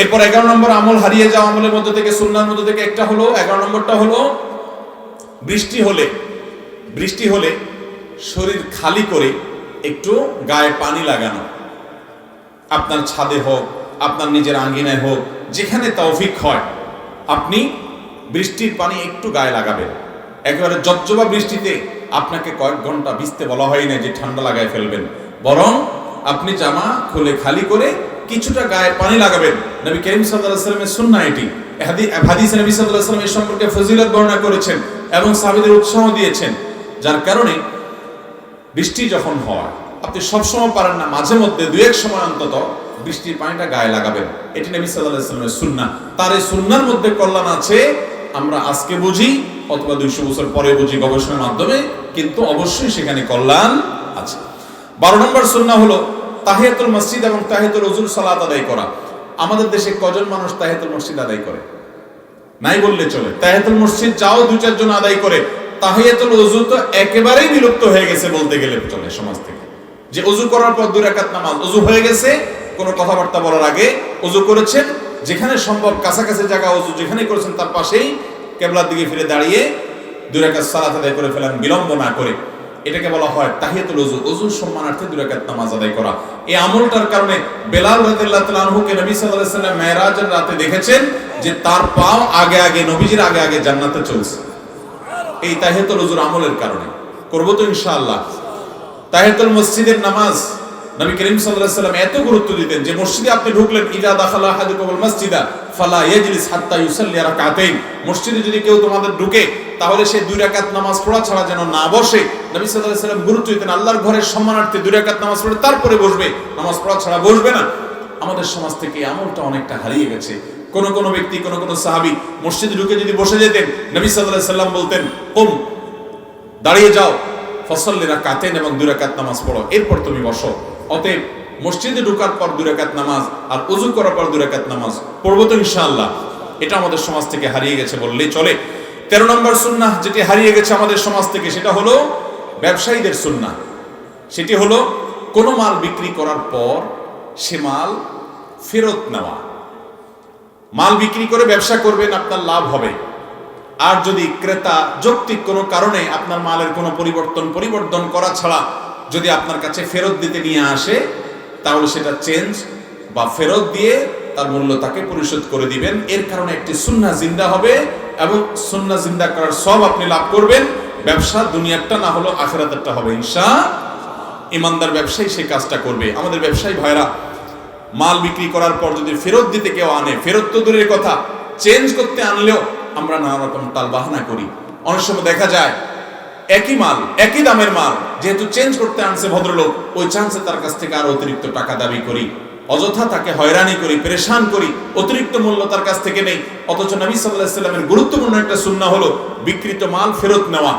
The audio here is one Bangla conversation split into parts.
এরপর এগারো নম্বর আমল হারিয়ে যাওয়া আমলের মধ্যে থেকে, সুন্নার মধ্যে থেকে একটা হলো, এগারো নম্বরটা হলো বৃষ্টি হলে বৃষ্টি হলে শরীর খালি করে একটু গায়ে পানি লাগানো। আপনার ছাদে হোক, আপনার নিজের আঙ্গিনায় হোক, যেখানে তৌফিক হয়, আপনি বৃষ্টির পানি একটু গায়ে লাগাবেন। একেবারে জবজবা বৃষ্টিতে আপনাকে কয়েক ঘণ্টা ভিজতে বলা হয় না যে ঠান্ডা লাগায় ফেলবেন। বরং আপনি জামা খুলে খালি করে কিছুটা গায়ে পানি লাগাবেন। নবী করিম সাল্লাল্লাহু আলাইহি সুন্নাহ এটি। হাদি- হাদিসে নবী সাল্লাল্লাহু সম্পর্কে ফজিলত বর্ণনা করেছেন এবং সাহাবীদের উৎসাহ দিয়েছেন, যার কারণে বৃষ্টি যখন হয়, আপনি সবসময় পারেন না, মাঝে মধ্যে দু এক সময় অন্তত বৃষ্টির পানিটা গায়ে লাগাবেন। এটি নবী সাল্লাল্লাহু আলাইহি সাল্লামের সুন্না তার এই সুন্নার মধ্যে কল্যাণ আছে, আমরা আজকে বুঝি, অথবা দুইশো বছর পরে বুঝি গবেষণার মাধ্যমে, কিন্তু অবশ্যই সেখানে কল্যাণ আছে। বারো নম্বর সুন্না হলো তাহিয়াতুল মসজিদ এবং তাহিয়াতুল ওজুর সালাত আদায় করা। আমাদের দেশে কজন মানুষ তাহিয়াতুল মসজিদ আদায় করে? নাই বললে চলে। তাহিয়াতুল মসজিদ যাও, দু চারজন আদায় করে। তাহিয়াতুল ওযু তো একেবারেই বিলুপ্ত হয়ে গেছে বলতে গেলে চলে সমাজ থেকে। যে ওযু করার পর দু রাকাত নামাজ ওযু হয়ে গেছে, কোনো কথাবার্তা বলার আগে ওযু করেছেন, যেখানে সম্ভব কাছাকাছি জায়গা ওযু যেখানে করেছেন, তার পাশেই কেবলার দিকে ফিরে দাঁড়িয়ে দু রাকাত সালাত আদায় করে ফেলেন, বিলম্ব না করে। এটাকে বলা হয় তাহিয়াতুল ওযু ওযুর সম্মানার্থে দুই রাকাত নামাজ আদায় করা। এই আমলটার কারণে বেলাল রাদিয়াল্লাহু তাআলা আনহুকে নবী সাল্লাল্লাহু আলাইহি সাল্লাম মেরাজের রাতে দেখেছেন যে তার পা আগে আগে, নবীজির আগে আগে জান্নাতে চলছে। এই তাহিয়াতুল ওযুর আমলের কারণে। করব তো ইনশাআল্লাহ। তাহিয়াতুল মসজিদের নামাজ নবী করিম সাল্লাল্লাহু সাল্লাম এত গুরুত্ব দিতেন যে মসজিদে আপনি ঢুকলেন, ইদা দাখালা আহাদুকুমুল মসজিদা, ফালা ইয়াজলিস হাত্তা ইউসাল্লি রাকাতাইন। মসজিদে যদি কেউ তোমাদের ঢুকে, তাহলে সে দুই রাকাত নামাজ পড়া ছাড়া যেন না বসে। নবী সাল্লাল্লাহু আলাইহি সাল্লাম গুরুত্ব দিতেন, আল্লাহর ঘরের সম্মানার্থে দুই রাকাত নামাজ পড়ে, তারপরে বসবে। নামাজ পড়া ছাড়া বসবে না। আমাদের সমাজ থেকে আমলটা অনেকটা হারিয়ে গেছে। কোন কোন ব্যক্তি, কোন কোন সাহাবী মসজিদে ঢুকে যদি বসে যেতেন, নবী সাল্লাল্লাহু আলাইহি সাল্লাম বলতেন কুম দাঁড়িয়ে যাও ফসল্লিরা কাতেন এবং দুই রাকাত নামাজ পড়ো, এরপর তুমি বসো। অতএব মসজিদে ঢোকার পর দুই রাকাত নামাজ আর উজু করার পর দুই রাকাত নামাজ পড়ব তো ইনশাআল্লাহ। এটা আমাদের সমাজ থেকে হারিয়ে গেছে বললেই চলে। তেরো নম্বর সুন্নাহ যেটি হারিয়ে গেছে আমাদের সমাজ থেকে, সেটা হলো ব্যবসায়ীদের সুন্নাহ। সেটি হলো কোনো মাল বিক্রি করার পর সে মাল ফেরত নেওয়া। মাল বিক্রি করে ব্যবসা করবেন, আপনার লাভ হবে। আর যদি ক্রেতা যৌক্তিক কোনো কারণে আপনার মালের কোনো পরিবর্তন পরিবর্তন করা ছাড়া যদি আপনার কাছে ফেরত দিতে নিয়ে আসে, তাহলে সেটা চেঞ্জ বা ফেরত দিয়ে তার মূল্য তাকে পরিশোধ করে দিবেন। এর কারণে একটি সুন্না জিন্দা হবে এবং সুন্না জিন্দা করার সব আপনি লাভ করবেন। ব্যবসা দুনিয়ারটা না হলো আখেরাতেরটা হবে। ইনশা ইমানদার ব্যবসায়ী সেই কাজটা করবে। আমাদের ব্যবসায়ী ভাইরা মাল বিক্রি করার পর যদি ফেরত দিতে কেউ আনে, ফেরত তো দূরের কথা চেঞ্জ করতে আনলেও আমরা নানা রকম তাল বাহানা করি। অনেক সময় দেখা যায় একই মাল, একই দামের মাল। যেহেতু চেঞ্জ করতে আনছে ভদ্রলোক, ওই চান্সে তার কাছ থেকে আরও অতিরিক্ত টাকা দাবি করি। অযথা তাকে হয়রানি করি, পরেশান করি, অতিরিক্ত মূল্য তার কাছ থেকে নেই। অথচ নবী সাল্লাহ গুরুত্বপূর্ণ একটা সুন্না হলো বিকৃত মাল ফেরত নেওয়া।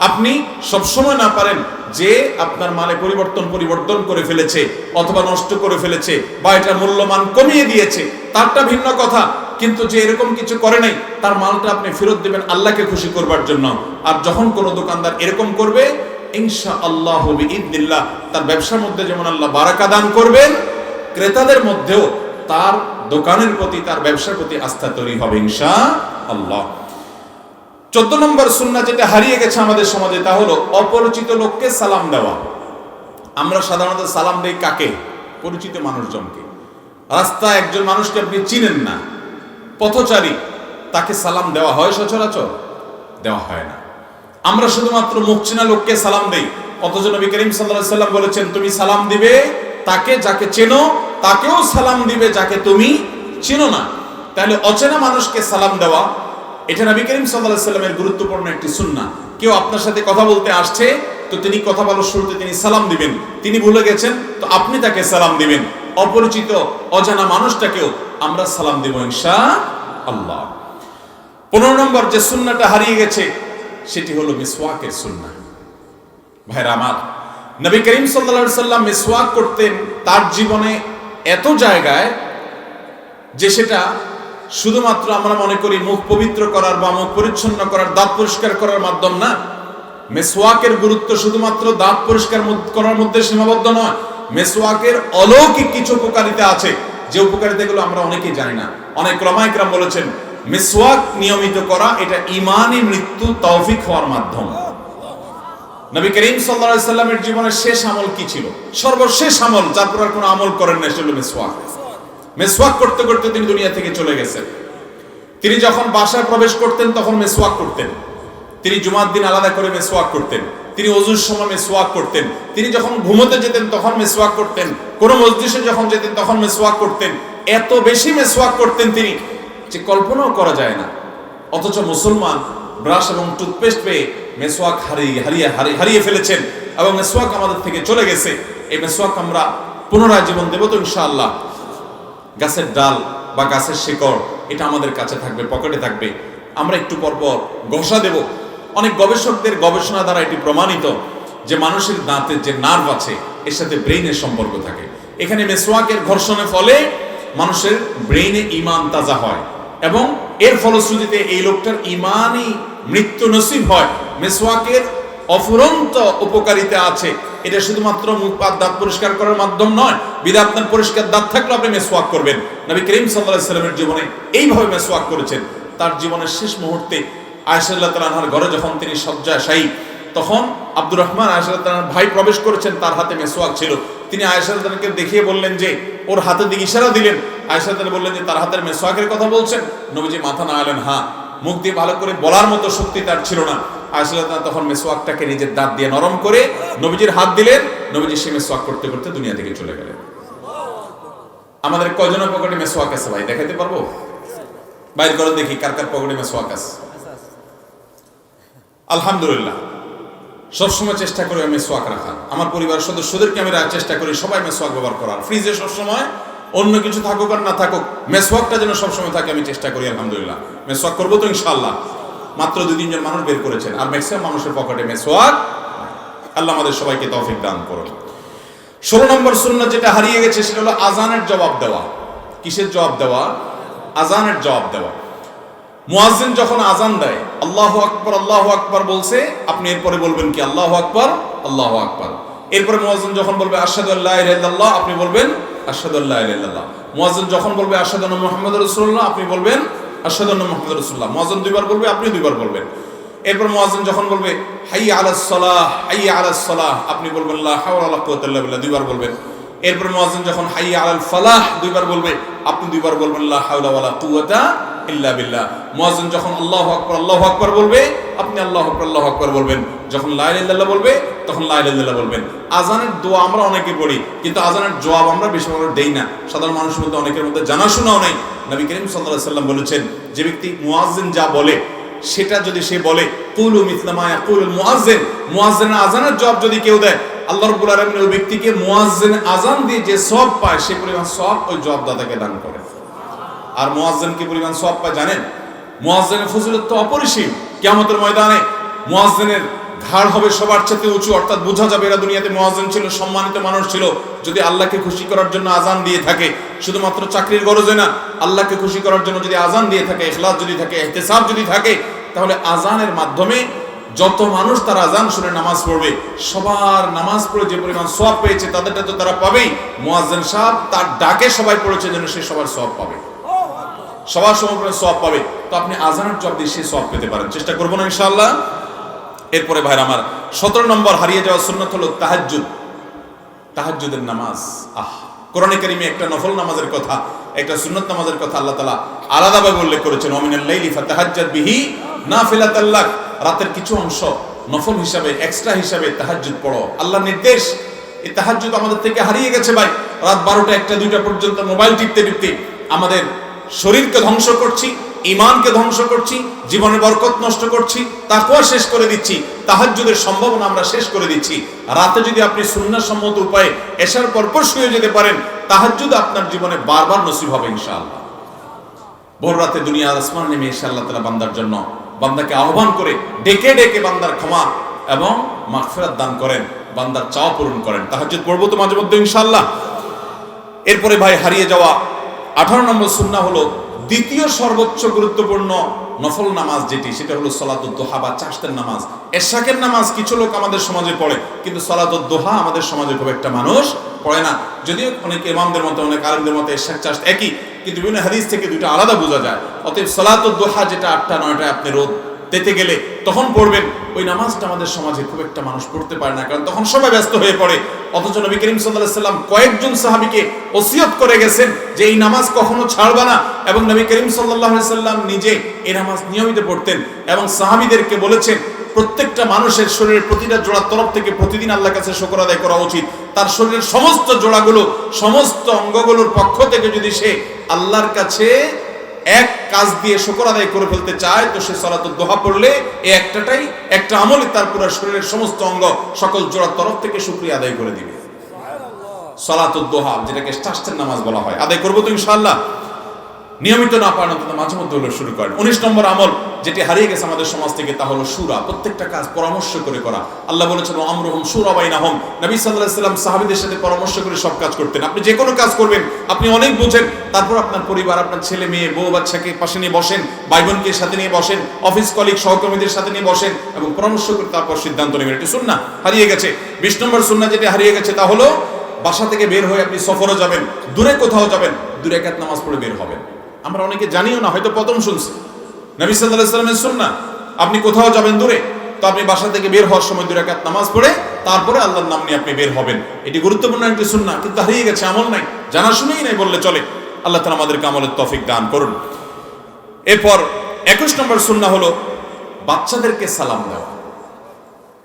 আপনি সবসময় না পারেন যে আপনার মালে পরিবর্তন পরিবর্তন করে ফেলেছে অথবা নষ্ট করে ফেলেছে বা এটা মূল্যমান কমিয়ে দিয়েছে। তারটা ভিন্ন কথা। কিন্তু যে এরকম কিছু করে নাই, তার মালটা আপনি ফেরত দেবেন আল্লাহকে খুশি করবার জন্য। আর যখন কোনো দোকানদার এরকম করবে ইনশা আল্লাহ ইদনিল্লাহ তার ব্যবসার মধ্যে যেমন আল্লাহ বারাকা দান করবেন, ক্রেতাদের মধ্যেও তার দোকানের প্রতি, তার ব্যবসার প্রতি আস্থা তৈরি হবে ইনশা আল্লাহ চোদ্দ নম্বর সুন্না যেটা হারিয়ে গেছে আমাদের সমাজে, তা হলো অপরিচিত লোককে সালাম দেওয়া। আমরা সাধারণত সালাম দেই কাকে? পরিচিত মানুষজনকে। রাস্তায় একজন মানুষকে আপনি চিনেন না। পথচারী, তাকে সালাম দেওয়া হয় সচরাচর? দেওয়া হয় না। আমরা শুধুমাত্র মুখ চেনা লোককে সালাম দেই। অথচ নবী করিম সাল্লাল্লাহু সাল্লাম বলেছেন, তুমি সালাম দিবে তাকে যাকে চেনো, তাকেও সালাম দিবে যাকে তুমি চেনো না। তাহলে অচেনা মানুষকে সালাম দেওয়া, এটা নবী করিম সাল্লাল্লাহু সাল্লামের গুরুত্বপূর্ণ একটি সুন্না কেউ আপনার সাথে কথা বলতে আসছে, তো তিনি কথা বলার শুরুতে তিনি সালাম দিবেন। তিনি ভুলে গেছেন, তো আপনি তাকে সালাম দিবেন। অপরিচিত, অজানা মানুষটাকেও আমরা সালাম দিব ইনশা আল্লাহ। পনেরো নম্বর যে সুন্নাটা হারিয়ে গেছে, সেটি হলো মিসওয়াকের সুন্না। ভাইরা আমার, নবী করিম সাল্লা সাল্লাম মিসওয়াক করতেন তার জীবনে এত জায়গায় যে সেটা শুধুমাত্র আমরা মনে করি মুখ পবিত্র করার বা মুখ পরিচ্ছন্ন করার, দাঁত পরিষ্কার করার মাধ্যম না। মেসওয়াকের গুরুত্ব শুধুমাত্র দাঁত পরিষ্কার করার মধ্যে সীমাবদ্ধ নয়, মেসওয়াকের অলৌকিক কিছু উপকারিতা আছে। যে উপকারিতাগুলো আমরা অনেকেই জানি না। অনেক ক্রমাইকরাম বলেছেন, মিসওয়াক নিয়মিত করা এটা ইমানই মৃত্যু তৌফিক হওয়ার মাধ্যম। নবী করিম সাল্লাল্লাহু সাল্লামের জীবনের শেষ আমল কি ছিল? সর্বশেষ আমল, যার পর আর কোনো আমল করেন না সেটা মিসওয়াক। মেসওয়াক করতে করতে তিনি দুনিয়া থেকে চলে গেছেন। তিনি যখন বাসায় প্রবেশ করতেন, তখন মেসওয়াক করতেন। তিনি জুমার দিন আলাদা করে মেসওয়াক করতেন। তিনি অজুর সময় মেসওয়াক করতেন। তিনি যখন ঘুমোতে যেতেন, তখন মেসওয়াক করতেন। কোন মসজিদে যখন যেতেন, তখন মেসওয়াক করতেন। এত বেশি মেসওয়াক করতেন তিনি যে কল্পনাও করা যায় না। অথচ মুসলমান ব্রাশ এবং টুথপেস্ট পেয়ে মেসওয়াক হারিয়ে হারিয়ে হারিয়ে হারিয়ে ফেলেছেন এবং মেসওয়াক আমাদের থেকে চলে গেছে। এই মেসওয়াক আমরা পুনরায় জীবন দেবো তো ইনশাআল্লাহ। গাছের ডাল বা গাছের শিকড়, এটা আমাদের কাছে থাকবে, পকেটে থাকবে। আমরা একটু পর পর ঘষা দেব। অনেক গবেষকদের গবেষণা দ্বারা এটি প্রমাণিত যে মানুষের দাঁতের যে নার্ভ আছে, এর সাথে ব্রেইনের সম্পর্ক থাকে। এখানে মেসোয়াকের ঘর্ষণের ফলে মানুষের ব্রেইনে ইমান তাজা হয় এবং এর ফলশ্রুতিতে এই লোকটার ইমানই মৃত্যু নসিব হয়। মেসোয়াকের অফুরন্ত উপকারিতা আছে। এটা শুধুমাত্র মুখ পাত দাঁত পরিষ্কার করার মাধ্যম নয় বিধা আপনার পরিষ্কার দাঁত থাকলে আপনি মেসওয়াক করবেন। নবী করিম সাল্লাহ সাল্লামের জীবনে এইভাবে মেসওয়াক করেছেন। তার জীবনের শেষ মুহূর্তে আয়সাল্লাহ ঘরে যখন তিনি শয্যাশায়ী তখন আব্দুর রহমান আয়সাল্লাহ ভাই প্রবেশ করেছেন, তার হাতে মেসওয়াক ছিল। তিনি আয়সাল্লাহকে দেখিয়ে বললেন যে, ওর হাতে দিকে ইশারা দিলেন। আয়সাল্লাহ বললেন যে, তার হাতের মেসওয়াকের কথা বলছেন। নবীজি মাথা না আলেন হ্যাঁ মুখ দিয়ে ভালো করে বলার মতো শক্তি তার ছিল না। আয়সাল্লাহ তখন মেসওয়াকটাকে নিজের দাঁত দিয়ে নরম করে নবীজির হাত দিলেন। নবীজি সে মেসোয়াক করতে করতে দুনিয়া থেকে চলে গেলেন। আমাদের কয়জনের পকেটে মেসওয়াক আছে ভাই? দেখাতে পারব? বাইর করে দেখি, কার কার পকেটে মেসওয়াক আছে। আলহামদুলিল্লাহ। সবসময় চেষ্টা করি আমি মেসওয়াক রাখার। আমার পরিবার সদস্যদেরকে আমি চেষ্টা করি, সবাই মেসওয়াক ব্যবহার করার। ফ্রিজে সবসময় অন্য কিছু থাকুক আর না থাকুক মেসওয়াকটা যেন সবসময় থাকে আমি চেষ্টা করি, আলহামদুলিল্লাহ। মেসওয়াক করব তো ইনশাল্লাহ মাত্র দুই, তিনজন মানুষ বের করেছেন আর ম্যাক্সিমাম মানুষের পকেটে মেসওয়াক আল্লাহ আমাদের সবাইকে তৌফিক দান করুন। ষোলো নম্বর শূন্য যেটা হারিয়ে গেছে, সেটা হলো আজানের জবাব দেওয়া। কিসের জবাব দেওয়া? আজানের জবাব দেওয়া। মুয়াজ্জিন যখন আজান দেয়, আল্লাহ আকবর আল্লাহ আকবর বলছে, আপনি এরপরে বলবেন কি, আল্লাহ আকবর আল্লাহ আকবর এরপরে মুয়াজ্জিন যখন বলবে, আশহাদু আল্লাহ আপনি বলবেন, আশহাদু আল্লাহ মুয়াজ্জিন যখন বলবে, আশহাদু আন্না মুহাম্মাদুর রাসূলুল্লাহ আপনি বলবেন, আশহাদু আন্না মুহাম্মাদুর রাসূলুল্লাহ মুয়াজ্জিন দুইবার বলবে আপনি দুইবার বলবেন। এরপর মুয়াজ্জিন যখন বলবে হাই আলাস সালাহ, হাইয়া আলাস সালাহ আপনি বলবেন বিল্লাহ দুইবার বলবেন। এরপর মুয়াজ্জিন যখন হাই আলাল ফালাহ দুইবার বলবে, আপনি দুইবার বলবেন, লা হাওলা ইল্লা মুয়াজ্জিন যখন আল্লাহু আকবার আল্লাহু আকবার বলবে, আপনি আল্লাহু আকবার আল্লাহু আকবার বলবেন। যখন লা ইলাহা ইল্লাল্লাহ বলবে, তখন লা ইলাহা ইল্লাল্লাহ বলবেন। আজানের দোয়া আমরা অনেকে পড়ি, কিন্তু আজানের জবাব আমরা বেশি আমরা দেই না। সাধারণ মানুষের মধ্যে অনেকের মধ্যে নবী করিম সাল্লাল্লাহু আলাইহি বলেছেন, যে ব্যক্তি মুয়াজ্জিন যা বলে, সেটা যদি সে বলে, কুলু মিসলামা ইয়াকুলুল মুয়াজ্জিন। মুয়াজ্জিনের আজানের জবাব যদি কেউ দেয়, আল্লাহ আলামিন ওই ব্যক্তিকে মুয়াজ্জিন আজান দিয়ে যে সওয়াব পায়, সে পরিমাণ সওয়াব ওই জবাবদাতাকে দান করে। আর মুয়াজ্জিন কি পরিমাণ সওয়াব পায় জানেন? মুয়াজ্জিনের ফজিলত তো অপরিসীম। কিয়ামতের ময়দানে মুয়াজ্জিনের ঘাড় হবে সবার চেয়ে উঁচু, অর্থাৎ বোঝা যাবে এরা দুনিয়াতে মুয়াজ্জিন ছিল, সম্মানিত মানুষ ছিল। যদি আল্লাহকে খুশি করার জন্য আজান দিয়ে থাকে, শুধুমাত্র চাকরির গরজে না, আল্লাহকে খুশি করার জন্য যদি আজান দিয়ে থাকে, ইখলাস যদি থাকে ইহতিসাব যদি থাকে, তাহলে আজানের মাধ্যমে যত মানুষ তার আজান শুনে নামাজ পড়বে, সবার নামাজ পড়ে যে পরিমাণ সব পেয়েছে, তাদেরটা তো তারা পাবেই। মুয়াজ্জিন সাহেব তার ডাকে সবাই পড়েছে যেন সে সবার সব পাবে। সবার সময় সব পাবে। তো আপনি আজানের জব দিয়ে সে সব পেতে পারেন। চেষ্টা করব না ইনশাআল্লাহ। এরপরে ভাইর আমার, সতেরো নম্বর হারিয়ে যাওয়া সুন্নত হলো তাহাজ্জুদ। তাহাজ্জুদের নামাজ। আহ, কোরআনে কারিমে একটা নফল নামাজের কথা, একটা সুন্নত নামাজের কথা আল্লাহ তালা আলাদাভাবে উল্লেখ করেছেন। অমিনাল লাইলি ফাতাহাজ্জাদ বিহি নাফিলাতাল্লাক রাতের কিছু অংশ নফল হিসাবে এক্সট্রা হিসাবে তাহাজ্জুদ পড়ো। আল্লাহ নির্দেশ, এই তাহাজ্জুদ আমাদের থেকে হারিয়ে গেছে ভাই। রাত বারোটা একটা দুইটা পর্যন্ত মোবাইল টিপতে টিপতে আমাদের শরীরকে ধ্বংস করছি ইমানকে ধ্বংস করছি জীবনের বরকত নষ্ট করছি, তাকুয়া শেষ করে দিচ্ছি, তাহাজ্জুদের সম্ভাবনা আমরা শেষ করে দিচ্ছি। রাতে যদি আপনি সুন্নাহসম্মত উপায়ে এসার পরপর শুয়ে যেতে পারেন, তাহাজ্জুদ আপনার জীবনে বারবার নসিব হবে ইনশাআল্লাহ। ভোর রাতে দুনিয়া আসমান নেমে এসে আল্লাহ তালা বান্দার জন্য বান্দাকে আহ্বান করে ডেকে ডেকে বান্দার ক্ষমা এবং মাগফিরাত দান করেন, বান্দার চাওয়া পূরণ করেন। তাহাজ্জুদ পড়ব তো মাঝে মধ্যে ইনশাআল্লাহ। এরপরে ভাই হারিয়ে যাওয়া আঠারো নম্বর সুন্না হলো দ্বিতীয় সর্বোচ্চ গুরুত্বপূর্ণ নফল নামাজ যেটি, সেটা হলো সলাতুদ্দোহা বা চাষতের নামাজ। এশাকের নামাজ কিছু লোক আমাদের সমাজে পড়ে, কিন্তু সলাতুদ্দোহা আমাদের সমাজে খুব একটা মানুষ পড়ে না। যদিও অনেক ইমামদের মতো, অনেক আলমদের মতো এশাক চাষ একই, কিন্তু বিভিন্ন হাদিস থেকে দুটো আলাদা বোঝা যায়। অতএব সলাতুদ্দোহা যেটা আটটা, নয়টায় আপনি রোদ দিতে গেলে তখন পড়বেন। ওই নামাজটা আমাদের সমাজে খুব একটা মানুষ পড়তে পারে না, কারণ তখন সবাই ব্যস্ত হয়ে পড়ে। অথচ নবী করিম সাল্লাহ সাল্লাম কয়েকজন সাহাবিকে ওসিয়ত করে গেছেন যে এই নামাজ কখনো ছাড়বা না, এবং নবী করিম সাল্লাহ সাল্লাম নিজে এই নামাজ নিয়মিত পড়তেন এবং সাহাবিদেরকে বলেছেন, প্রত্যেকটা মানুষের শরীরের প্রতিটা জোড়ার তরফ থেকে প্রতিদিন আল্লাহ কাছে শকর আদায় করা উচিত। তার শরীরের সমস্ত জোড়াগুলো, সমস্ত অঙ্গগুলোর পক্ষ থেকে যদি সে আল্লাহর কাছে এক কাজ দিয়ে শকর আদায় করে ফেলতে চায়, তো সে সলাতুল দোহা পড়লে এই একটাটাই, একটা আমলে তার পুরো শরীরের সমস্ত অঙ্গ সকল জোড়ার তরফ থেকে শুক্রিয়া আদায় করে দিবে। সলাতুল দোহা, যেটাকে স্টাস্টের নামাজ বলা হয়। আদায় করব তো ইনশাআল্লাহ? নিয়মিত না পারেন অন্তত মাঝে মধ্যে হলো শুরু করেন। উনিশ নম্বর আমল যেটি হারিয়ে গেছে আমাদের সমাজ থেকে, তা হলো সুরা। প্রত্যেকটা কাজ পরামর্শ করে করা। আল্লাহ বলেছেন আমরহম সুরা বাইনাহম। নবী সাল্লাহ সাল্লাম সাহাবিদের সাথে পরামর্শ করে সব কাজ করতেন। আপনি যে কোনো কাজ করবেন, আপনি অনেক বুঝেন। তারপর আপনার পরিবার, আপনার ছেলে মেয়ে, বউ বাচ্চাকে পাশে নিয়ে বসেন ভাই বোনকে সাথে নিয়ে বসেন, অফিস কলিগ, সহকর্মীদের সাথে নিয়ে বসেন এবং পরামর্শ করে তারপর সিদ্ধান্ত নেবেন। এটি সুন্না হারিয়ে গেছে। বিশ নম্বর সুন্না যেটি হারিয়ে গেছে, তা হলো বাসা থেকে বের হয়ে আপনি সফরও যাবেন, দূরে কোথাও যাবেন দূরে একাত নামাজ পড়ে বের হবেন। আমরা অনেকে জানিও না, হয়তো প্রথম শুনছি। নবী সাল্লাহ সাল্লামের শুননা আপনি কোথাও যাবেন দূরে, তো আপনি বাসা থেকে বের হওয়ার সময় দুই রাকাত নামাজ পড়ে, তারপরে আল্লাহর নাম নিয়ে আপনি বের হবেন। এটি গুরুত্বপূর্ণ একটি সুন্না কিন্তু হারিয়ে গেছে আমল নাই, জানা শুনেই নাই, বললে চলে। আল্লাহ তালা আমাদেরকে আমলের তফিক দান করুন। এরপর একুশ নম্বর সুন্না হলো বাচ্চাদেরকে সালাম দেওয়া।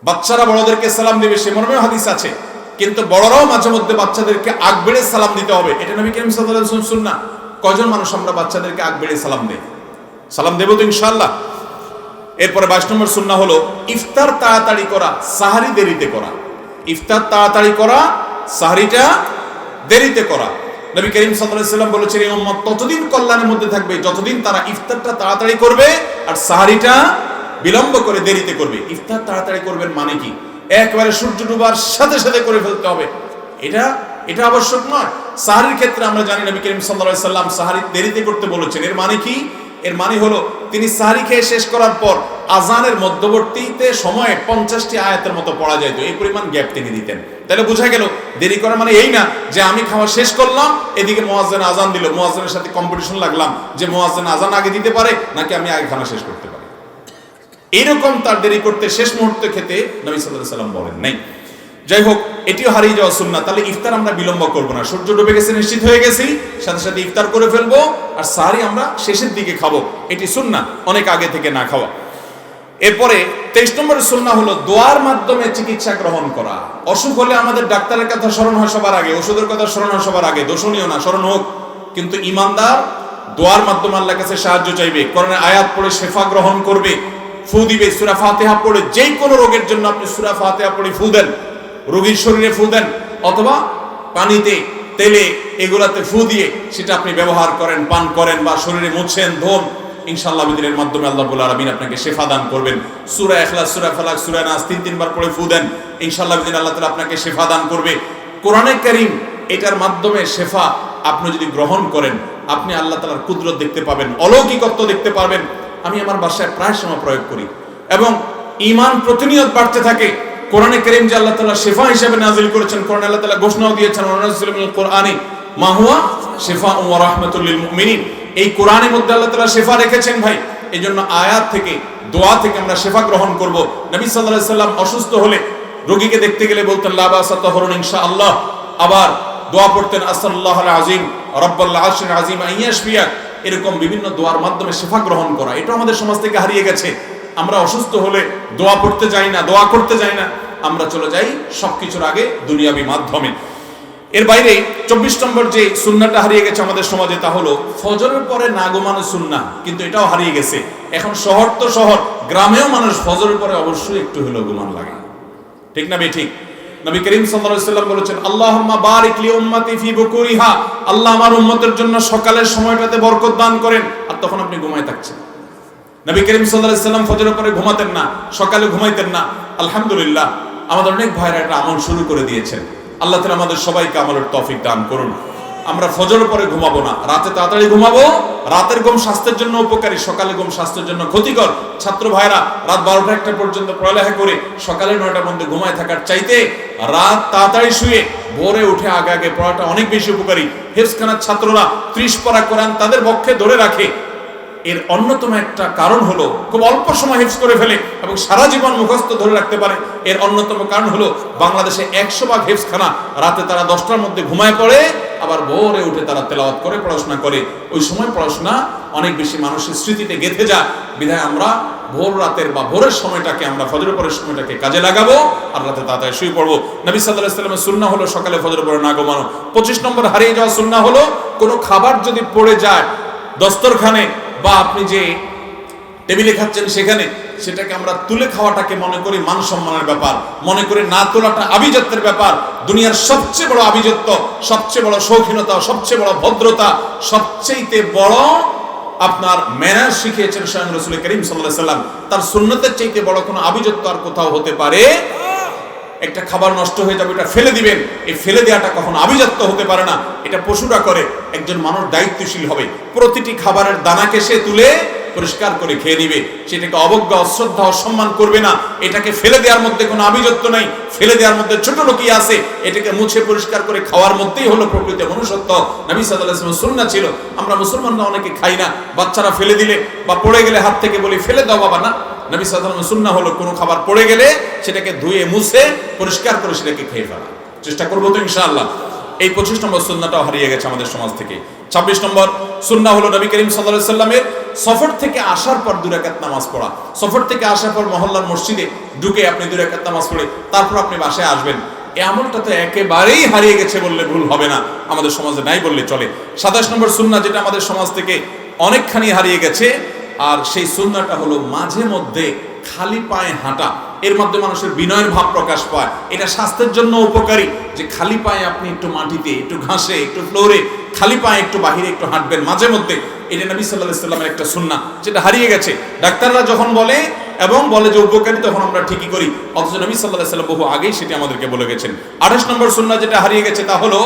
বাচ্চারা বড়দেরকে সালাম দেবে, সে মর্মে হাদিস আছে। কিন্তু বড়রাও মাঝে মধ্যে বাচ্চাদেরকে আগ বেড়ে সালাম দিতে হবে। এটা নবী করিম সাল্লাল্লাহু আলাইহি সুন্নাহ। কয়জন মানুষ আমরা বাচ্চাদেরকে আগ বেড়ে সালাম দেই সালাম দেবো তো ইনশাআল্লাহ। এরপরে বাইশ নম্বর সুন্না হলো, ইফতার তাড়াতাড়ি করা, সাহারি দেরিতে করা। ইফতার তাড়াতাড়ি করা, সাহারিটা দেরিতে করা। নবী করিম সাল্লাম বলেছেন এই উম্মত, ততদিন কল্যাণের মধ্যে থাকবে, যতদিন তারা ইফতারটা তাড়াতাড়ি করবে আর সাহারিটা বিলম্ব করে দেরিতে করবে। ইফতার তাড়াতাড়ি করবেন মানে কি? একবারে সূর্য ডুবার সাথে সাথে করে ফেলতে হবে। এটা এটা আবশ্যক নয়। সাহারির ক্ষেত্রে আমরা জানি নবী করিম সাল্লাল্লাহু সাল্লাম সাহারি দেরিতে করতে বলেছেন। এর মানে কি? এর মানে হলো, তিনি সাহারি খেয়ে শেষ করার পর আজানের মধ্যবর্তীতে সময়ে পঞ্চাশটি আয়াতের মতো পড়া যেত এই পরিমাণ গ্যাপ তিনি দিতেন। তাহলে বোঝা গেল, দেরি করা মানে এই না যে আমি খাওয়া শেষ করলাম, এদিকে মোয়াজ্জেন আজান দিল। মোয়াজ্জেনের সাথে কম্পিটিশন লাগলাম যে মোয়াজ্জেন আজান আগে দিতে পারে নাকি আমি আগে খানা শেষ করতে পারি। এইরকম তার দেরি করতে শেষ মুহূর্তে খেতে নবী সাল্লাহ সাল্লাম বলেন নাই। যাই হোক এটিও হারিয়ে যাওয়া সুন্না তাহলে ইফতার আমরা বিলম্ব করব না। সূর্য ডুবে গেছে, নিশ্চিত হয়ে গেছি। সাথে সাথে ইফতার করে ফেলব। আর সাহারি আমরা শেষের দিকে খাব। এটি সুন্না অনেক আগে থেকে না খাওয়া। এরপরে তেইশ নম্বরের সুন্না হলো দোয়ার মাধ্যমে চিকিৎসা গ্রহণ করা। অসুখ হলে আমাদের ডাক্তারের কথা স্মরণ হয় সবার আগে। ওষুধের কথা স্মরণ হয় সবার আগে। দোষণীয় না, স্মরণ হোক। কিন্তু ইমানদার দোয়ার মাধ্যমে আল্লাহ কাছে সাহায্য চাইবে। করণে আয়াত পড়ে শেফা গ্রহণ করবে। ফু দিবে, সুরা ফাতেহা পড়ে যে কোনো রোগের জন্য আপনি সুরা ফাতেহা পড়ে ফু দেন। রোগীর শরীরে ফু দেন, অথবা পানিতে, তেলে এগুলাতে ফু দিয়ে সেটা আপনি ব্যবহার করেন, পান করেন বা শরীরে মুছেন, ধোন, ইনশাআল্লাহ বিদিনের মাধ্যমে আল্লাহ বুল আলমিন আপনাকে শেফা দান করবেন। সুরা এখলাস সুরা ফালাক, সুরা নাস তিন, তিনবার পড়ে ফু দেন, ইনশাআল্লাহ বিদিন আল্লাহ তালা আপনাকে শেফা দান করবে। কোরআনে করিম এটার মাধ্যমে শেফা আপনি যদি গ্রহণ করেন, আপনি আল্লাহ তালার কুদরত দেখতে পাবেন, অলৌকিকত্ব দেখতে পারবেন। আমি আমার বাসায় প্রায় সময় প্রয়োগ করি এবং ইমান প্রতিনিয়ত বাড়তে থাকে। কোরআনে করিম যে আল্লাহ তালা শেফা হিসেবে নাজিল করেছেন, কোরআন আল্লাহ তালা ঘোষণাও দিয়েছেন কোরআনে মাহুয়া শেফা ও রহমতুল্লিল মুমিনিন। এই কোরআনের মধ্যে আল্লাহ তালা শেফা রেখেছেন ভাই এই জন্য আয়াত থেকে, দোয়া থেকে আমরা শেফা গ্রহণ করব। নবী সাল্লাহ সাল্লাম অসুস্থ হলে রোগীকে দেখতে গেলে বলতেন লাবা ইনশা আল্লাহ আবার দোয়া পড়তেন আসাল্লাহ আজিম রব্বাল্লাহ আশিন আজিম আইয়াশফিয়া এরকম বিভিন্ন দোয়ার মাধ্যমে শেফা গ্রহণ করা। এটা আমাদের সমাজ থেকে হারিয়ে গেছে। আমরা অসুস্থ হলে দোয়া পড়তে যাই না, দোয়া করতে যাই না, আমরা চলে যাই সবকিছুর আগে দুনিয়াবি মাধ্যমে। এর বাইরে চব্বিশ নম্বর যে সুন্নাটা হারিয়ে গেছে আমাদের সমাজে তা হলো, ফজরের পরে না ঘুমানো সুন্না, কিন্তু এটাও হারিয়ে গেছে। এখন শহর তো শহর, গ্রামেও মানুষ ফজরের পরে অবশ্যই একটু হলেও ঘুমান লাগে। ঠিক না ঠিক নবী করিম সাল্লাম বলেছেন, আল্লাহুম্মা বারিক লি উম্মতি ফি বুকুরিহা। আল্লাহ আমার উম্মতের জন্য সকালের সময়টাতে বরকত দান করেন, আর তখন আপনি ঘুমায় থাকছেন। নবী করিম সাল্লাম ফজরের পরে ঘুমাতেন না, সকালে ঘুমাইতেন না। আলহামদুলিল্লাহ, আমাদের অনেক ভাইরা একটা আমল শুরু করে দিয়েছেন। আল্লাহ তাআলা আমাদের সবাইকে আমলের তৌফিক দান করুন। আমরা ফজর পরে ঘুমাবো না, রাতে তাড়াতাড়ি ঘুমাবো। রাতের ঘুম স্বাস্থ্যের জন্য উপকারী, সকালে ঘুম স্বাস্থ্যের জন্য ক্ষতিকর। ছাত্র ভাইরা, রাত বারোটা একটা পর্যন্ত পড়ালেখা করে সকালে নয়টার মধ্যে ঘুমায় থাকার চাইতে রাত তাড়াতাড়ি শুয়ে ভোরে উঠে আগে আগে পড়াটা অনেক বেশি উপকারী। হেফসখানার ছাত্ররা ত্রিশ পড়া কোরআন তাদের পক্ষে ধরে রাখে। এর অন্যতম একটা কারণ হলো খুব অল্প সময় হেফস করে ফেলে এবং সারা জীবন মুখস্থ ধরে রাখতে পারে। এর অন্যতম কারণ হলো বাংলাদেশে একশো ভাগ হেফসখানা রাতে তারা দশটার মধ্যে ঘুমায় পড়ে, আবার ভোরে উঠে তারা তেলাওয়াত করে, পড়াশোনা করে। ওই সময় পড়াশোনা অনেক বেশি মানুষের স্মৃতিতে গেঁথে যায়। বিধায় আমরা ভোর রাতের বা ভোরের সময়টাকে, আমরা ফজরের পরের সময়টাকে কাজে লাগাবো আর রাতে তাড়াতাড়ি শুয়ে পড়ব। নবী সাল্লাহ সাল্লামের সুন্না হলো সকালে ফজরের পরে না ঘুমানো। পঁচিশ নম্বর হারিয়ে যাওয়া সুন্না হলো কোনো খাবার যদি পড়ে যায়, দস্তরখানে বা আপনি যে টেবিলে খাচ্ছেন সেখানে, সেটাকে আমরা তুলে খাওয়াটাকে মনে করি মান সম্মানের ব্যাপার, মনে করি না তোলাটা আভিজাত্যের ব্যাপার। দুনিয়ার সবচেয়ে বড় আভিজাত্য, সবচেয়ে বড় শৌখিনতা, সবচেয়ে বড় ভদ্রতা সবচেয়ে বড় আপনার ম্যানার শিখিয়েছেন স্বয়ং রসুল করিম সাল্লাহ সাল্লাম তার সুন্নতের চাইতে বড় কোনো আভিজাত্য আর কোথাও হতে পারে একটা খাবার নষ্ট হয়ে যাবে এটা ফেলে দিবেন। এই ফেলে দেওয়াটা কখনো আভিজাত্য হতে পারে না। এটা পশুরা করে, একজন মানুষ দায়িত্বশীল হবে। প্রতিটি খাবারের দানাকে সে তুলে পরিষ্কার করে খেয়ে নিবে। সেটাকে অবজ্ঞা, অশ্রদ্ধা অসম্মান করবে না। এটাকে ফেলে দেওয়ার মধ্যে কোনো আভিজাত্য নাই। ফেলে দেওয়ার মধ্যে ছোট লোকই আছে। এটাকে মুছে পরিষ্কার করে খাওয়ার মধ্যেই হলো প্রকৃত মনুষ্যত্ব। নবী সাল্লাহ সুন্না ছিল, আমরা মুসলমানরা অনেকে খাই না। বাচ্চারা ফেলে দিলে বা পড়ে গেলে হাত থেকে বলি, ফেলে দাও বাবা, না। নবী সাল্লাম সুন্না হলো কোনো খাবার পড়ে গেলে সেটাকে ধুয়ে, মুছে, পরিষ্কার করে সেটাকে খেয়ে ফেলা। চেষ্টা করব তো ইনশাআল্লাহ। এই পঁচিশ নম্বর সুন্নাটাও হারিয়ে গেছে আমাদের সমাজ থেকে। ছাব্বিশ নম্বর সুন্না হলো নবী করিম সাল্লাহ সাল্লামের সফর থেকে আসার পর দুরাকাত নামাজ পড়া। সফর থেকে আসার পর মহল্লার মসজিদে ঢুকে আপনি দুরাকাত নামাজ পড়ে, তারপর আপনি বাসায় আসবেন। এই আমলটা তো একেবারেই হারিয়ে গেছে বললে ভুল হবে না। আমাদের সমাজে নাই বললে চলে। সাতাশ নম্বর সুন্না যেটা আমাদের সমাজ থেকে অনেকখানি হারিয়ে গেছে আর সেই সুন্নাটা হলো মাঝে মধ্যে খালি পায়ে হাঁটা। এর মধ্যে মানুষের বিনয়ের ভাব প্রকাশ পায়। এটা স্বাস্থ্যের জন্য উপকারী যে খালি পায়ে আপনি একটু মাটিতে, একটু ঘাসে, একটু ফ্লোরে, খালি পায়ে একটু বাহিরে একটু হাঁটবেন মাঝে মধ্যে। এটা নবী সাল্লাহ সাল্লামের একটা সুন্না যেটা হারিয়ে গেছে। ডাক্তাররা যখন বলে এবং বলে যে উপকারী, তখন আমরা ঠিকই করি। অথচ নবী সাল্লাহ সাল্লাম বহু আগেই সেটি আমাদেরকে বলে গেছেন। আঠাশ নম্বর সুন্না যেটা হারিয়ে গেছে তা হলো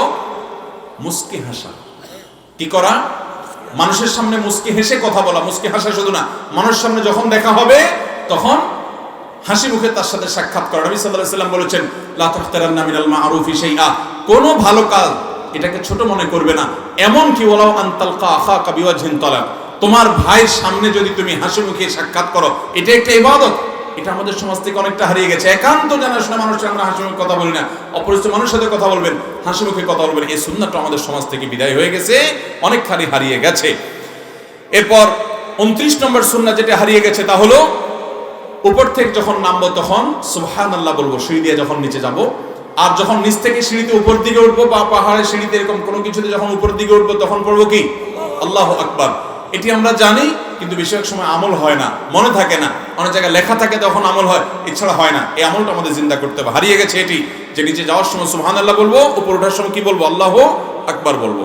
মুস্কি হাসা। কি করা? মানুষের সামনে মুস্কি হেসে কথা বলা, মুস্কি হাসা শুধু না, মানুষের সামনে যখন দেখা হবে, তখন হাসি মুখে তার সাথে সাক্ষাৎ করা। নবী আলাইহি সাল্লাম বলেছেন, লা তাহতারান্না মিনাল মারুফি শাইআ। কোনো ভালো কাজ এটাকে ছোট মনে করবে না। এমন কি ওলাও আনতালকা আখাকা বিওয়াজহিন তালাক। তোমার ভাইয়ের সামনে যদি তুমি হাসি মুখে সাক্ষাৎ করো, এটা একটা ইবাদত। এটা আমাদের সমাজ থেকে অনেকটা হারিয়ে গেছে। একান্ত জানাশোনা মানুষের আমরা হাসি মুখে কথা বলি না। অপরিচিত মানুষের সাথে কথা বলবেন, হাসি মুখে কথা বলবেন। এই সুন্নাটা আমাদের সমাজ থেকে বিদায় হয়ে গেছে, অনেকখানি হারিয়ে গেছে। এরপর উনত্রিশ নম্বর সুন্না যেটা হারিয়ে গেছে তা হলো, উপর থেকে যখন নামবো তখন সুহান আল্লাহ বলব, সিঁড়ি দিয়ে যখন নিচে যাব। আর যখন নিচ থেকে সিঁড়িতে উপর দিকে উঠবো, বা পাহাড়ের সিঁড়িতে এরকম কোনো কিছুতে যখন উপর দিকে উঠবো তখন পড়ব কি? আল্লাহ আকবার। এটি আমরা জানি কিন্তু বেশিরভাগ সময় আমল হয় না, মনে থাকে না। অনেক জায়গায় লেখা থাকে তখন আমল হয়, এছাড়া হয় না। এই আমলটা আমাদের চিন্তা করতে হবে। হারিয়ে গেছে এটি, যে নিচে যাওয়ার সময় সুহান আল্লাহ বলব, উপর ওঠার সময় কি বলব? আল্লাহ আকবার বলব।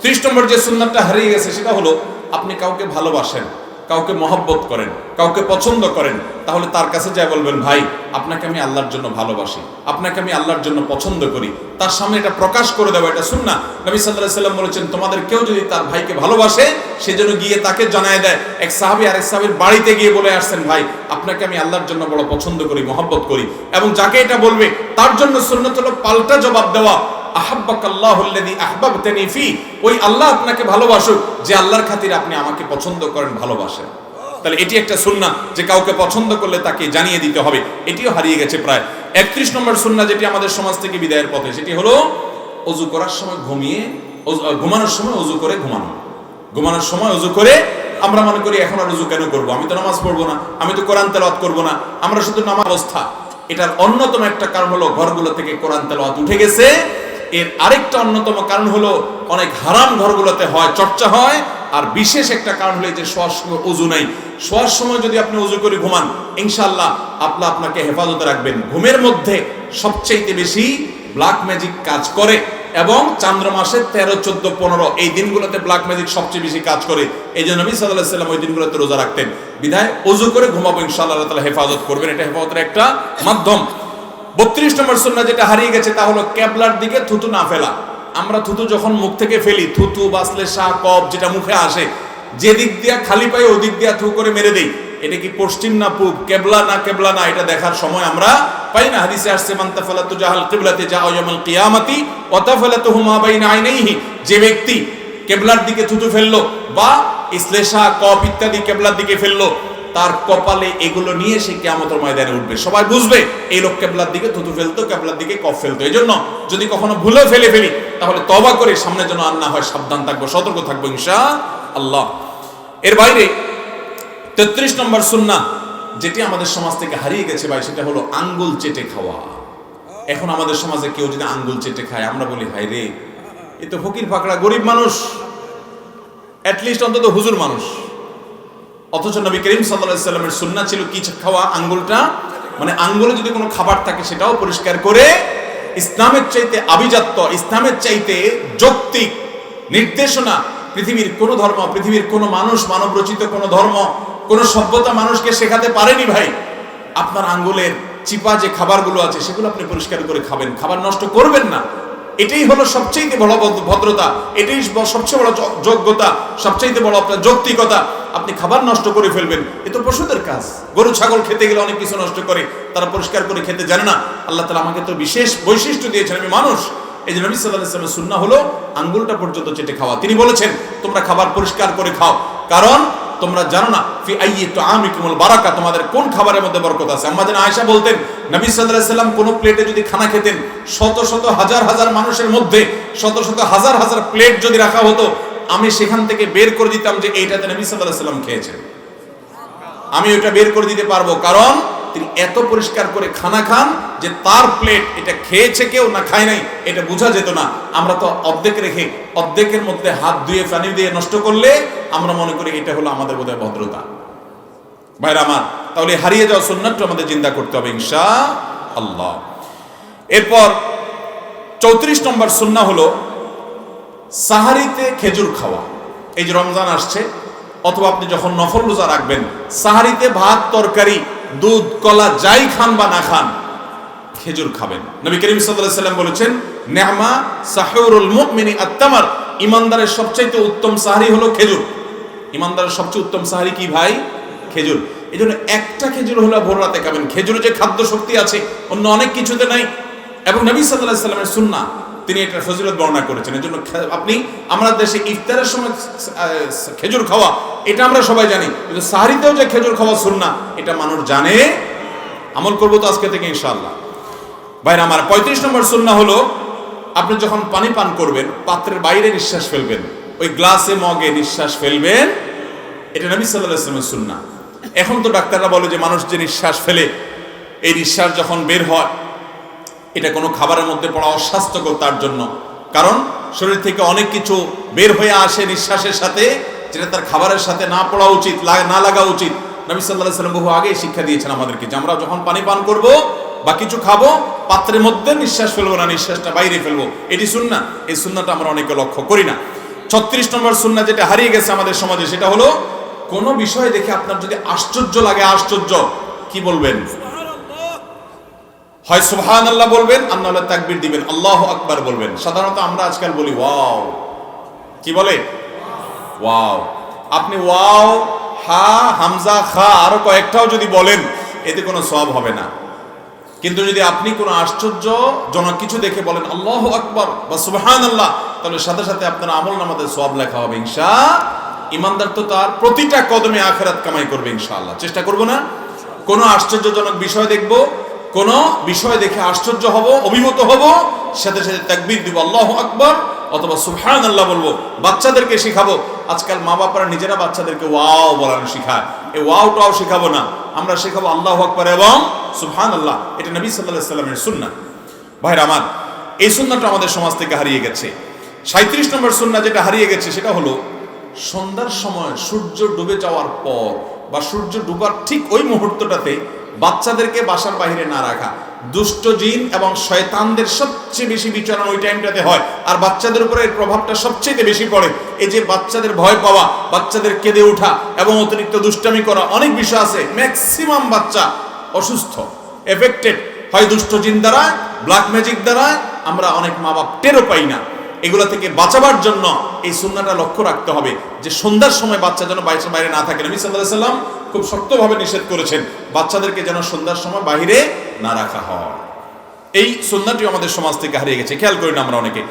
ত্রিশ নম্বর যে সুন্দরটা হারিয়ে গেছে, সেটা হলো আপনি কাউকে ভালোবাসেন। কাউকে মহব্বত করেন, কাউকে পছন্দ করেন, তাহলে তার কাছে যা বলবেন, ভাই, আপনাকে আমি আল্লাহর জন্য ভালোবাসি, আপনাকে আমি আল্লাহর জন্য পছন্দ করি। তার সামনে এটা প্রকাশ করে দেওয়া, এটা শুননা নবী সাল্লাহ সাল্লাম বলেছেন, তোমাদের কেউ যদি তার ভাইকে ভালোবাসে, সে যেন গিয়ে তাকে জানায় দেয়। এক সাহাবি আর এক সাহাবির বাড়িতে গিয়ে বলে আসছেন, ভাই, আপনাকে আমি আল্লাহর জন্য বড় পছন্দ করি, মহব্বত করি। এবং যাকে এটা বলবে, তার জন্য সুন্নত হলো পাল্টা জবাব দেওয়া আহাব্বাকাল্লাহুল্লাযী আহবাবতানি ফি। ওই আল্লাহ আপনাকে ভালোবাসুক, যে আল্লাহর খাতিরে আপনি আমাকে পছন্দ করেন, ভালোবাসেন। তাহলে এটি একটা সুন্না যে কাউকে পছন্দ করলে তাকে জানিয়ে দিতে হবে। এটিও হারিয়ে গেছে প্রায়। একত্রিশ নম্বর সুন্না যেটি আমাদের সমাজ থেকে বিদায়ের পথে, সেটি হলো অজু করার সময় ঘুমিয়ে ঘুমানোর সময় অজু করে ঘুমানো। ঘুমানোর সময় অজু করে আমরা মনে করি, এখন আর অজু কেন করব? আমি তো নামাজ পড়ব না, আমি তো কোরআন তেলাওয়াত করব না, আমরা শুধু নামাজ অবস্থা। এটার অন্যতম একটা কারণ হলো, ঘরগুলো থেকে কোরআন তেলাওয়াত উঠে গেছে। এর আরেকটা অন্যতম কারণ হলো অনেক হারাম ঘরগুলোতে হয়, চর্চা হয়, আর বিশেষ একটা কারণ হলো যে শোয়ার সময় অজু নাই। শোয়ার সময় যদি আপনি অজু করে ঘুমান, ইনশাআল্লাহ আল্লাহ আপনাকে হেফাজতে রাখবেন। ঘুমের মধ্যে সবচেয়ে বেশি ব্ল্যাক ম্যাজিক কাজ করে এবং চান্দ্র মাসে তেরো, চোদ্দ, পনেরো, এই দিনগুলোতে ব্ল্যাক ম্যাজিক সবচেয়ে বেশি কাজ করে। এই জন্য নবী সাল্লাহ সাল্লাম ওই দিনগুলোতে রোজা রাখতেন। বিধায় অজু করে ঘুমাবো, ইনশাআল্লাহ আল্লাহ তাআলা হেফাজত করবেন। এটা হেফাজতের একটা মাধ্যম। বত্রিশ নম্বর সুন্না যেটা হারিয়ে গেছে, তা হলো ক্যাবলার দিকে থুতু না ফেলা। আমরা থুতু যখন মুখ থেকে ফেলি, থুতু, বাসলে শাহ কপ যেটা মুখে আসে, যে দিক দিয়া খালি পাই ওদিক দিয়া থু করে মেরে দেই, এটা কি পশ্চিম না পূব? কেবলা না কেবলা না, এটা দেখার সময় আমরা পাই না। হাদিসে আসছে, মান তাফালাতু জাহাল কিবলাতে যা ইয়াউমাল কিয়ামাতি ওয়া তাফালাতুহু মা বাইনা আইনাইহি যে ব্যক্তি কেবলার দিকে থুতু ফেলল বা ইসলেশা কপ ইত্যাদি কেবলার দিকে ফেলল তার কপালে এগুলো নিয়ে সে কেয়ামতের ময়দানে উঠবে। সবাই বুঝবে, এই লোক কেবলার দিকে থুতু ফেলতো, কেবলার দিকে কফ ফেলতো। এই জন্য যদি কখনো ভুলে ফেলে ফেলি, তাহলে তবা করে সামনে যেন আর না হয় সাবধান থাকব, সতর্ক থাকব ইনশা আল্লাহ এর বাইরে তেত্রিশ নম্বর সুন্না যেটি আমাদের সমাজ থেকে হারিয়ে গেছে ভাই, সেটা হলো আঙ্গুল চেটে খাওয়া। এখন আমাদের সমাজে কেউ যদি আঙ্গুল চেটে খায়, আমরা বলি হাই রে, এ তো ফকির ফাকড়া গরিব মানুষ অ্যাটলিস্ট অন্তত হুজুর মানুষ। অথচ নবী করিম সাল্লামের সুন্নাহ ছিল কি খাওয়া, আঙ্গুলটা? মানে আঙ্গুলে যদি কোনো খাবার থাকে, সেটাও পরিষ্কার করে ইসলামের চাইতে আভিজাত্য, ইসলামের চাইতে যৌক্তিক নির্দেশনা পৃথিবীর কোনো ধর্ম, পৃথিবীর কোনো মানুষ, মানব রচিত কোনো ধর্ম, কোনো সভ্যতা মানুষকে শেখাতে পারেনি ভাই। আপনার আঙ্গুলের চিপা যে খাবারগুলো আছে, সেগুলো আপনি পরিষ্কার করে খাবেন। খাবার নষ্ট করবেন না। এটাই হলো সবচেয়ে বড় ভদ্রতা, এটাই সবচেয়ে বড় যোগ্যতা সবচেয়ে বড় আপনার যৌক্তিকতা। আপনি খাবার নষ্ট করে ফেলবেন, এ তো পশুদের কাজ। গরু, ছাগল খেতে গেলে অনেক কিছু নষ্ট করে, তারা পরিষ্কার করে খেতে জানে না। আল্লাহ তালা আমাকে তো বিশেষ বৈশিষ্ট্য দিয়েছেন, আমি মানুষ। এই যে নবী সাল্লাহ ইসলামের সুন্না হলো আঙ্গুলটা পর্যন্ত চেটে খাওয়া। তিনি বলেছেন, তোমরা খাবার পরিষ্কার করে খাও। কারণ তোমরা জানো না, ফি আইয়ি তুআমিকুমুল বারাকা, তোমাদের কোন খাবারের মধ্যে বরকত আছে? আম্মা জান আয়েশা বলতেন, নবী আলাইহি সাল্লাম কোন প্লেটে যদি খানা খেতেন, শত শত হাজার হাজার মানুষের মধ্যে, শত শত হাজার হাজার প্লেট যদি রাখা হতো, আমি সেখান থেকে বের করে দিতাম যে এইটাতে নবী আলাইহি সাল্লাম খেয়েছেন। আমি ওটা বের করে দিতে পারব, কারণ তিনি এত পরিষ্কার করে খানা খান যে তার প্লেট এটা খেয়েছে কেউ না খায় নাই, এটা বোঝা যেত না। আমরা তো অর্ধেক রেখে, অর্ধেকের মধ্যে হাত ধুয়ে পানি দিয়ে নষ্ট করলে আমরা মনে করি এটা হলো আমাদের বোধহয় ভদ্রতা। ভাইরা আমার, তাহলে হারিয়ে যাওয়া সুন্নাতটা আমাদের চিন্তা করতে হবে ইনশা আল্লাহ এরপর চৌত্রিশ নম্বর সুন্না হলো সাহারিতে খেজুর খাওয়া। এই যে রমজান আসছে, অথবা আপনি যখন নফল রোজা রাখবেন, সাহারিতে ভাত, তরকারি দুধ, কলা যাই খান বা না খান, খেজুর খাবেন। নবী করিম সাল্লাম বলেছেন নেহমা সাহুরুল মুমিনি আত্তামার। ইমানদারের সবচাইতে উত্তম সাহারি হলো খেজুর। ইমানদারের সবচেয়ে উত্তম সাহারি কি ভাই? খেজুর। এই জন্য একটা খেজুর হলো ভোর রাতে খাবেন। খেজুরে যে খাদ্য শক্তি আছে, অন্য অনেক কিছুতে নাই। এবং নবী আলাইহি সাল্লামের সুন্নাহ তিনি এটার ফজিলত বর্ণনা করেছেন। এই জন্য আপনি আমরা দেশে ইফতারের সময় খেজুর খাওয়া, এটা আমরা সবাই জানি। কিন্তু সাহারিতেও যে খেজুর খাওয়া সুন্নাহ, এটা মানুষ জানে। আমল করব তো আজকে থেকে ইনশাআল্লাহ। বাইরে আমার, পঁয়ত্রিশ নম্বর সুন্না হলো, আপনি যখন পানি পান করবেন, পাত্রের বাইরে নিঃশ্বাস ফেলবেন। ওই গ্লাসে মগে নিঃশ্বাস ফেলবেন। এটা নবী সাল্লাহ ইসলামের সুন্না এখন তো ডাক্তাররা বলে যে মানুষ যে নিঃশ্বাস ফেলে, এই নিঃশ্বাস যখন বের হয় এটা কোনো খাবারের মধ্যে পড়া অস্বাস্থ্যকর তার জন্য। কারণ শরীর থেকে অনেক কিছু বের হয়ে আসে নিঃশ্বাসের সাথে, যেটা তার খাবারের সাথে না পড়া উচিত না লাগা উচিত। নবী সাল্লাহ সাল্লাম বহু আগেই শিক্ষা দিয়েছেন আমাদেরকে যে আমরা যখন পানি পান করব বা কিছু খাব, পাত্রের মধ্যে নিঃশ্বাস ফেলব না, নিঃশ্বাসটা বাইরে ফেলব। এটি সুন্না এই সুন্নাটা আমরা অনেকে লক্ষ্য করি না। ছত্রিশ নম্বর সুন্না যেটা হারিয়ে গেছে আমাদের সমাজে, সেটা হলো কোনো বিষয় দেখে আপনার যদি আশ্চর্য লাগে, আশ্চর্য, কি বলবেন? হয় সুবহান আল্লাহ বলবেন, আর তাকবীর দিবেন। আল্লাহ আকবার বলবেন। সাধারণত আমরা আজকাল বলি, ওয়াও। কি বলে? ওয়াও। আপনি ওয়াও হা হামজা খা আরও কয়েকটাও যদি বলেন, এতে কোনো সব হবে না। কিন্তু যদি আপনি কোনো আশ্চর্যজনক কিছু দেখে বলেন, আল্লাহ আকবর বা সুবহান আল্লাহ তাহলে সাথে সাথে আপনার আমল নামাদের সব লেখা হবে ইনশা ইমানদার তো তার প্রতিটা কদমে আখেরাত কামাই করবে, ইনশাআল্লাহ। চেষ্টা করব না। কোনো আশ্চর্যজনক বিষয় দেখব কোন বিষয় দেখে আশ্চর্য হব, অভিভূত হব, সাথে সাথে তাকবির দিব, আল্লাহ আকবার, অথবা সুবহান আল্লাহ বলব, বাচ্চাদেরকে শেখাবো। আজকাল মা বাবারা নিজেরা বাচ্চাদেরকে ওয়াও বলানো শেখায়। এই ওয়াওটাও শেখাবো না, আমরা শেখাবো আল্লাহ আকবার এবং সুবহান আল্লাহ এটা নবী সাল্লাহ সাল্লামের সুন্না ভাইরা আমার, এই সুন্নাটা আমাদের সমাজ থেকে হারিয়ে গেছে। সাঁত্রিশ নম্বর সুন্না যেটা হারিয়ে গেছে, সেটা হলো সন্ধ্যার সময় সূর্য ডুবে যাওয়ার পর বা সূর্য ডুবার ঠিক ওই মুহূর্তটাতে বাচ্চাদেরকে বাসার বাইরে না রাখা। দুষ্ট জিন এবং শয়তানদের সবচেয়ে বেশি বিচরণ ওই টাইমটাতে হয়। আর বাচ্চাদের উপরে এর প্রভাবটা সবচেয়ে বেশি পড়ে। এই যে বাচ্চাদের ভয় পাওয়া, বাচ্চাদের কেঁদে ওঠা এবং অতিরিক্ত দুষ্টামি করা অনেক বিষয় আছে। ম্যাক্সিমাম বাচ্চা অসুস্থ এফেক্টেড হয় দুষ্ট জিন দ্বারা ব্ল্যাক ম্যাজিক দ্বারা। আমরা অনেক মা বাপ টেরও পাই না। এগুলা থেকে বাঁচাবার জন্য এই সুন্দরটা লক্ষ্য রাখতে হবে যে সন্ধ্যার সময় বাচ্চা যেন বাইরে বাইরে না থাকে। নবী সাল্লাহ সাল্লাম খুব শক্তভাবে নিষেধ করেছেন, বাচ্চাদেরকে যেন সন্ধ্যার সময় বাহিরে না রাখা হয়। এই সন্ধ্যাটিও আমাদের সমাজ থেকে হারিয়ে গেছে। খেয়াল করি না আমরা অনেকে।